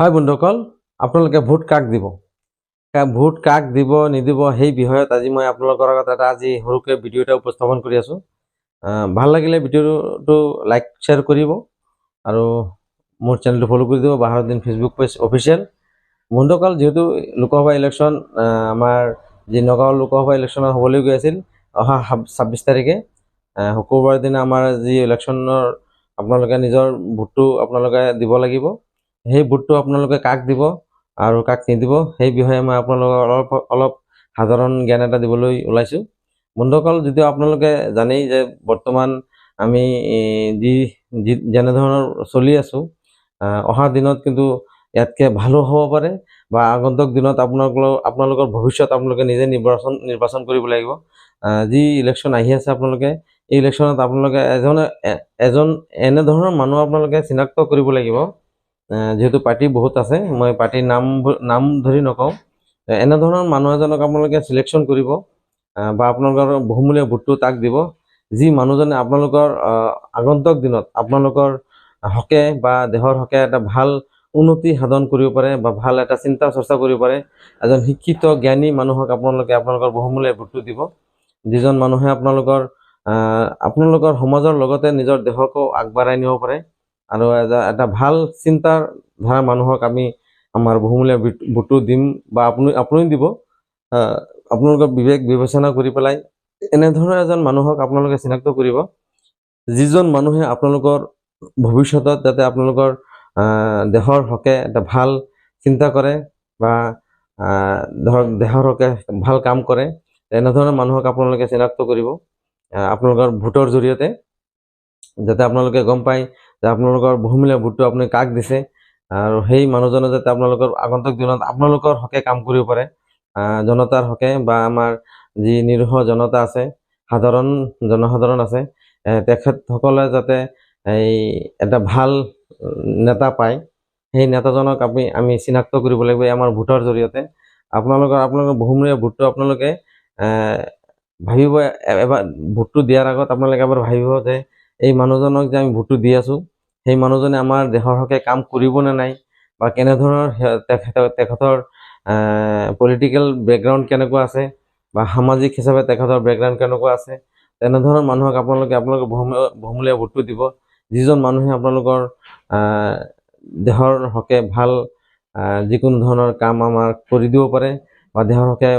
হয় বন্ধুসকল আপোনালোকে ভোট কাক দিব? ভোট কাক দিব নিদিব সেই বিষয়ত আজি মই আপোনালোকৰ আগত এটা আজি সৰুকৈ ভিডিঅ' এটা উপস্থাপন কৰি আছোঁ। ভাল লাগিলে ভিডিঅ'টো লাইক শ্বেয়াৰ কৰিব আৰু মোৰ চেনেলটো ফ'ল' কৰি দিব বাহাৰুদ্দিন ফেচবুক পেজ অফিচিয়েল। বন্ধুসকল যিহেতু লোকসভা ইলেকশ্যন আমাৰ যি নগাঁও লোকসভা ইলেকশ্যনত হ'বলৈ গৈ আছিল অহা ছাব- ছাব্বিছ তাৰিখে আহ, শুক্ৰবাৰৰ দিনা আমাৰ যি ইলেকশ্যনৰ আপোনালোকে নিজৰ ভোটটো আপোনালোকে দিব লাগিব। সেই ভোটটো আপোনালোকে কাক দিব আৰু কাক নিদিব, সেই বিষয়ে মই আপোনালোকক অলপ অলপ সাধাৰণ জ্ঞান এটা দিবলৈ ওলাইছোঁ। বন্ধুসকল যদিও আপোনালোকে জানেই যে বৰ্তমান আমি যি যি, যেনেধৰণৰ চলি আছোঁ অহা দিনত কিন্তু ইয়াতকৈ ভালো হ'ব পাৰে বা আগন্তুক দিনত আপোনালোকৰ আপোনালোকৰ ভৱিষ্যত আপোনালোকে নিজে নিৰ্বাচন নিৰ্বাচন কৰিব লাগিব। যি ইলেকশ্যন আহি আছে আপোনালোকে, এই ইলেকশ্যনত আপোনালোকে এজন এজন, এনেধৰণৰ মানুহ আপোনালোকে চিনাক্ত কৰিব লাগিব। যিহেতু পাৰ্টি বহুত আছে মই পাৰ্টিৰ নাম নাম ধৰি নকওঁ। এনেধৰণৰ মানুহ এজনক আপোনালোকে চিলেকশ্যন কৰিব বা আপোনালোকৰ বহুমূলীয়া ভোটটো তাক দিব। যি মানুহজনে আপোনালোকৰ আগন্তুক দিনত আপোনালোকৰ হকে বা দেশৰ হকে এটা ভাল উন্নতি সাধন কৰিব পাৰে বা ভাল এটা চিন্তা চৰ্চা কৰিব পাৰে এজন শিক্ষিত জ্ঞানী মানুহক আপোনালোকে আপোনালোকৰ বহুমূলীয়া ভোটটো দিব। যিজন মানুহে আপোনালোকৰ আপোনালোকৰ সমাজৰ লগতে নিজৰ দেশকো আগবঢ়াই নিব পাৰে। আৰু এটা ভাল চিন্তাৰ ধাৰা মানুহক আমি আমাৰ বহুমূলীয়া ভোট- ভোটটো দিম বা আপুনি আপুনি দিব। আপোনালোকৰ বিবেক বিবেচনা কৰি পেলাই এনেধৰণৰ এজন মানুহক আপোনালোকে চিনাক্ত কৰিব যিজন মানুহে আপোনালোকৰ ভৱিষ্যতত যাতে আপোনালোকৰ দেশৰ হকে এটা ভাল চিন্তা কৰে বা ধৰক দেশৰ হকে ভাল কাম কৰে এনেধৰণৰ মানুহক আপোনালোকে চিনাক্ত কৰিব আপোনালোকৰ ভোটৰ জৰিয়তে যাতে আপোনালোকে গম পায় যে আপোনালোকৰ বহুমূলীয়া ভোটটো আপুনি কাক দিছে? আৰু সেই মানুহজনে যাতে আপোনালোকৰ আগন্তুক দিনত আপোনালোকৰ হকে কাম কৰিব পাৰে জনতাৰ হকে বা আমাৰ যি নিৰীহ জনতা আছে, সাধাৰণ, জনসাধাৰণ আছে তেখেতসকলে যাতে এই এটা ভালো নেতা পায়, সেই নেতাজনক আমি আমি চিনাক্ত কৰিব লাগিব আমাৰ ভোটৰ জৰিয়তে। আপোনালোকৰ আপোনালোকৰ বহুমূলীয়া ভোটটো আপোনালোকে ভাবিব এবাৰ, ভোটটো দিয়াৰ আগত আপোনালোকে এবাৰ ভাবিব যে এই মানুহজনক যে আমি ভোটটো দি আছোঁ সেই মানুহজনে আমাৰ দেশৰ হকে কাম কৰিব নে নাই বা কেনেধৰণৰ তেখেতৰ পলিটিকেল বেকগ্ৰাউণ্ড কেনেকুৱা আছে বা সামাজিক হিচাপে তেখেতৰ বেকগ্ৰাউণ্ড কেনেকুৱা আছে তেনেধৰণৰ মানুহক আপোনালোকে আপোনালোকে বহুমূলীয়া ভোটটো দিব যিজন মানুহে আপোনালোকৰ দেশৰ হকে ভাল যিকোনো ধৰণৰ কাম আমাৰ কৰি দিব পাৰে বা দেশৰ হকে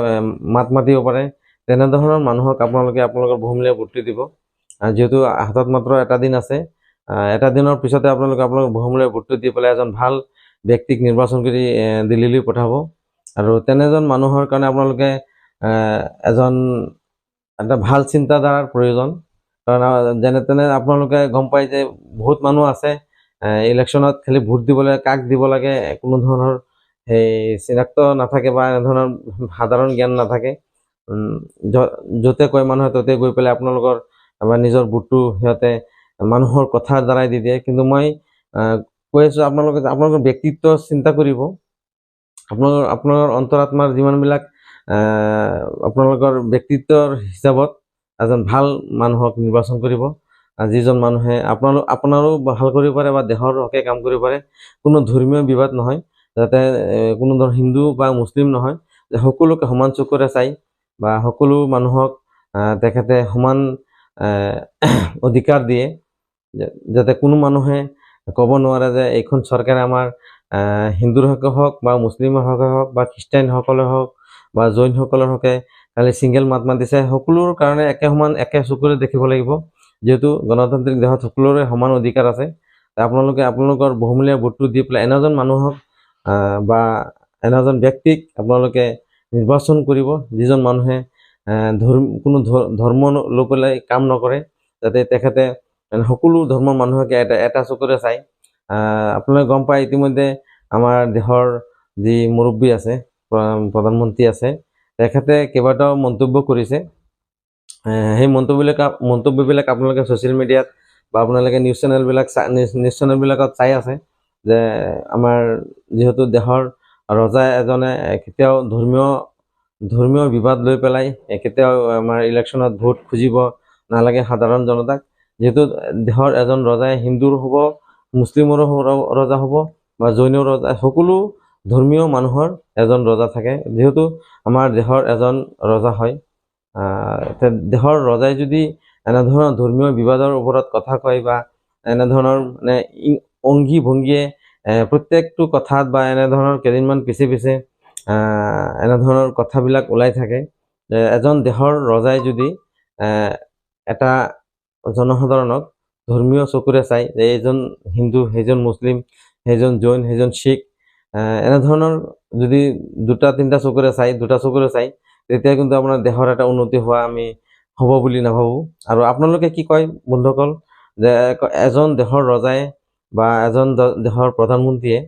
মাত মাতিব পাৰে তেনেধৰণৰ মানুহক আপোনালোকে আপোনালোকৰ বহুমূলীয়া ভোটটো দিব। যিহেতু হাতত মাত্ৰ এটা দিন আছে এটা দিনৰ পিছতে আপোনালোকে আপোনালোকৰ বহুমূলীয়া ভোটটো দি পেলাই এজন ভালো ব্যক্তিক নিৰ্বাচন কৰি দিল্লীলৈ পঠাব। আৰু তেনেজন মানুহৰ কাৰণে আপোনালোকে এজন এটা ভালো চিন্তাধাৰাৰ প্ৰয়োজন। কাৰণ যেনে তেনে আপোনালোকে গম পায় যে বহুত মানুহ আছে ইলেকশ্যনত খালি ভোট দিবলৈ, কাক দিব লাগে, কোনো ধৰণৰ সেই চিনাক্ত নাথাকে বা এনেধৰণৰ সাধাৰণ জ্ঞান নাথাকে। য'তে কয় মানুহে, ত'তে গৈ পেলাই আপোনালোকৰ আমাৰ নিজৰ ভোটটো সিহঁতে মানুহৰ কথাৰ দ্বাৰাই দি দিয়ে। কিন্তু মই কৈ আছোঁ আপোনালোকে আপোনালোকৰ ব্যক্তিত্ব চিন্তা কৰিব। আপোনালোকৰ আপোনালোকৰ অন্তৰাত্মাৰ যিমানবিলাক আপোনালোকৰ ব্যক্তিত্বৰ হিচাপত এজন ভালো মানুহক নিৰ্বাচন কৰিব। যিজন মানুহে আপোনালোক আপোনাৰো ভালো কৰিব পাৰে বা দেশৰ হকে কাম কৰিব পাৰে, কোনো ধৰ্মীয় বিবাদ নহয়। যাতে কোনো ধৰ হিন্দু বা মুছলিম নহয়। সকলোকে সমান চকুৰে চাই বা সকলো মানুহক তেখেতে সমান আহ, অধিকাৰ দিয়ে যাতে কোনো মানুহে ক'ব নোৱাৰে যে এইখন চৰকাৰে আমাৰ হিন্দুৰ হকে হওক বা মুছলিমৰ হকে হওক বা খ্ৰীষ্টানসকলে হওক বা জৈনসকলৰ হকে খালি ছিংগল মাত মাতিছে সকলোৰ কাৰণে একে সমান একে চকুৰে দেখিব লাগিব। যিহেতু গণতান্ত্ৰিক দেশত সকলোৰে সমান অধিকাৰ আছে। আপোনালোকে আপোনালোকৰ বহুমূলীয়া ভোটটো দি পেলাই এনেজন মানুহক বা এনেজন ব্যক্তিক আপোনালোকে নিৰ্বাচন কৰিব যিজন মানুহে ধৰ্ম কোনো ধৰ্ম ন- লৈ পেলাই কাম নকৰে। যাতে তেখেতে মানে সকলো ধৰ্মৰ মানুহকে এটা এটা চকুৰে চায়। আপোনালোকে গম পায় ইতিমধ্যে আমাৰ দেশৰ যি মুৰব্বী আছে, প্ৰ- প্ৰধানমন্ত্ৰী আছে, তেখেতে কেইবাটাও মন্তব্য কৰিছে। সেই মন্তব্যবিলাক মন্তব্যবিলাক আপোনালোকে ছ'চিয়েল মিডিয়াত বা আপোনালোকে নিউজ চেনেলবিলাক নিউজ চেনেলবিলাকত চাই আছে যে আমাৰ যিহেতু দেশৰ ৰজা এজনে কেতিয়াও ধৰ্মীয় ধৰ্মীয় বিবাদ লৈ পেলাই কেতিয়াও আমাৰ ইলেকশ্যনত ভোট খুজিব নালাগে সাধাৰণ জনতাক। যিহেতু দেশৰ এজন ৰজাই হিন্দুৰ হ'ব মুছলিমৰো ৰজা হ'ব বা জৈন ৰজা সকলো ধৰ্মীয় মানুহৰ এজন ৰজা থাকে। যিহেতু আমাৰ দেশৰ এজন ৰজা হয় দেশৰ ৰজাই যদি এনেধৰণৰ ধৰ্মীয় বিবাদৰ ওপৰত কথা কয় বা এনেধৰণৰ মানে অংগী ভংগীয়ে প্ৰত্যেকটো কথাত বা এনেধৰণৰ কেইদিনমান পিছে পিছে এনেধৰণৰ কথাবিলাক ওলাই থাকে যে এজন দেশৰ ৰজাই যদি এটা জনসাধাৰণক ধৰ্মীয় চকুৰে চাই যে এইজন হিন্দু সেইজন মুছলিম সেইজন জৈন সেইজন শিখ এনেধৰণৰ যদি দুটা তিনিটা চকুৰে চাই দুটা চকুৰে চাই তেতিয়া কিন্তু আপোনাৰ দেশৰ এটা উন্নতি হোৱা আমি হ'ব বুলি নাভাবোঁ। আৰু আপোনালোকে কি কয় বন্ধুসকল যে এজন দেশৰ ৰজাই বা এজন দেশৰ প্ৰধানমন্ত্ৰীয়ে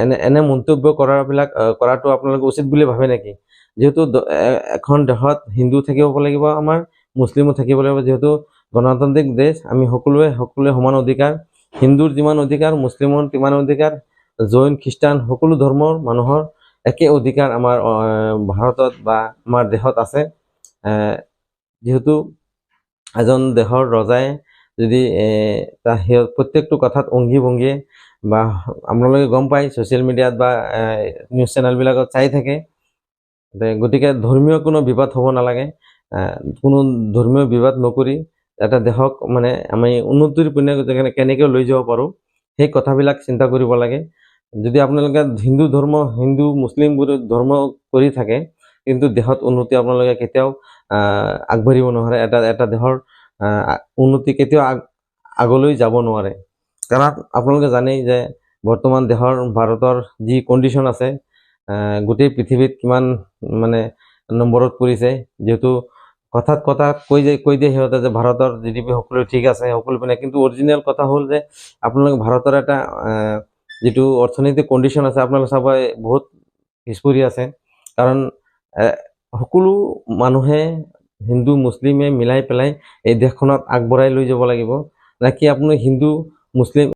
এনে এনে মন্তব্য কৰাবিলাক কৰাটো আপোনালোকে উচিত বুলি ভাবে নেকি? যিহেতু এখন দেশত হিন্দু থাকিব লাগিব আমাৰ মুছলিমো থাকিব লাগিব। যিহেতু গণতান্ত্ৰিক দেশ আমি সকলোৱে সকলোৱে সমান অধিকাৰ। হিন্দুৰ যিমান অধিকাৰ মুছলিমৰ তিমান অধিকাৰ জৈন খ্ৰীষ্টান সকলো ধৰ্মৰ মানুহৰ একে অধিকাৰ আমাৰ ভাৰতত বা আমাৰ দেশত আছে। যিহেতু এজন দেশৰ ৰজাই যদি এ, তা সেই প্ৰত্যেকটো কথাত অংগী ভংগীয়ে বা আপোনালোকে গম পায় ছ'চিয়েল মিডিয়াত বা নিউজ চেনেলবিলাকত চাই থাকে গতিকে ধৰ্মীয় কোনো বিবাদ হ'ব নালাগে। কোনো ধৰ্মীয় বিবাদ নকৰি এটা দেশক মানে আমি উন্নতিৰ পিনে কেনেকৈ লৈ যাব পাৰোঁ সেই কথাবিলাক চিন্তা কৰিব লাগে। যদি আপোনালোকে হিন্দু ধৰ্ম হিন্দু মুছলিমবোৰ ধৰ্ম কৰি থাকে কিন্তু দেশত উন্নতি আপোনালোকে কেতিয়াও আগবাঢ়িব নোৱাৰে। এটা এটা দেশৰ উন্নতি কেতিয়াও আগ আগলৈ যাব নোৱাৰে। কাৰণ আপোনালোকে জানেই যে বৰ্তমান দেশৰ ভাৰতৰ যি কণ্ডিশ্যন আছে গোটেই পৃথিৱীত কিমান মানে নম্বৰত পৰিছে। যিহেতু কথাত কথাত কৈ যায় কৈ দিয়ে সিহঁতে যে ভাৰতৰ জি ডি সকলো ঠিক আছে সকলো পিনে কিন্তু অৰিজিনেল কথা হ'ল যে আপোনালোকে ভাৰতৰ এটা যিটো অৰ্থনৈতিক কণ্ডিশ্যন আছে, আপোনালোকে চাব বহুত পিছপৰি আছে। কাৰণ সকলো মানুহে হিন্দু, মুছলিমে মিলাই পেলাই এই দেশখনত আগবঢ়াই লৈ যাব লাগিব। নাকি আপুনি হিন্দু मुस्लिम